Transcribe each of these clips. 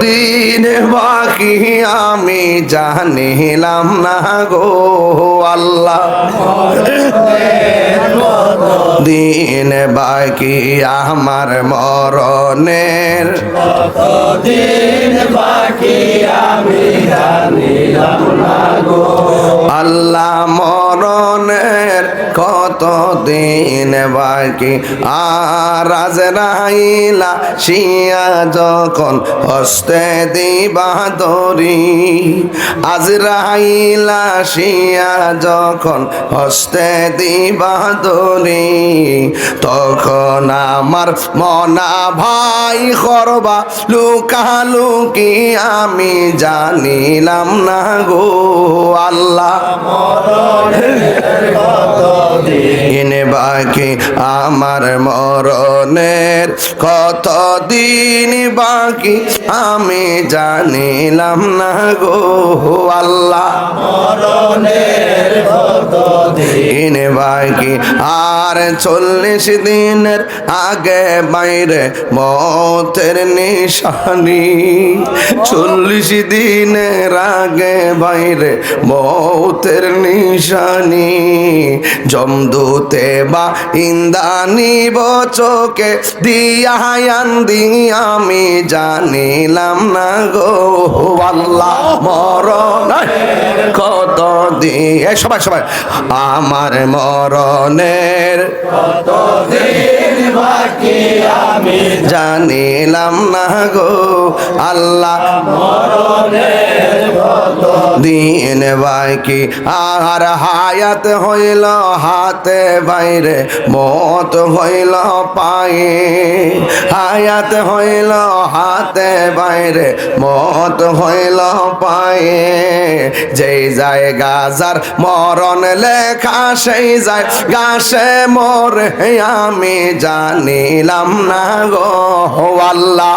দিন বাকি আমি জানিলাম না গো আল্লাহ। দিন বাকি আমার মরণের? দিন বাকি মরণের কত দিন বাকি? আর আজরাইলা শিয়া যখন হস্তে দিবা দরি আজরাইলা শিয়া যখন হস্তে দিবা দরি তখন আমার মনা ভাই করবা লুকালুকি আমি জানিলাম না গো আল্লাহ। দিন বাকি আমার মরণের কত দিন বাকি? আমি জানিলাম না গো আল্লাহ। মরণের কত দিন বাকি আর চল্লিশ দিনের আগে বাইরে মতের নিশানি। চল্লিশ দিনের আগে বাইরে মতের নিশানি। জমদূতে বা ইন্দানি বচকে দিয়ায়ান দি আমি জানিলাম না গো। আল্লাহ মরণ কত দিয়ে সবাই সবাই। আমার মরণের দিন বাকি আমি জানিলাম না গো। আল্লাহ মরণের কত দিন বাকি আর হায়াত হইল হাতে বাইরে, মত হইল পায়ে। হায়াত হইল হাতে বাইরে, মত হইল পায়ে। যেই যায় গাজার মরণ লেখা, সেই যায় গাছে মোরে আমি জানিলাম না গো আল্লাহ।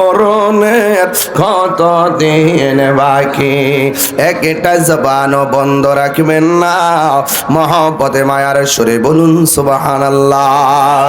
হরণের কত দিন বাকি। একটা জবান বন্ধ রাখবেন না। মহব্বতে, মায়ার সুরে বলুন সুবাহান আল্লাহ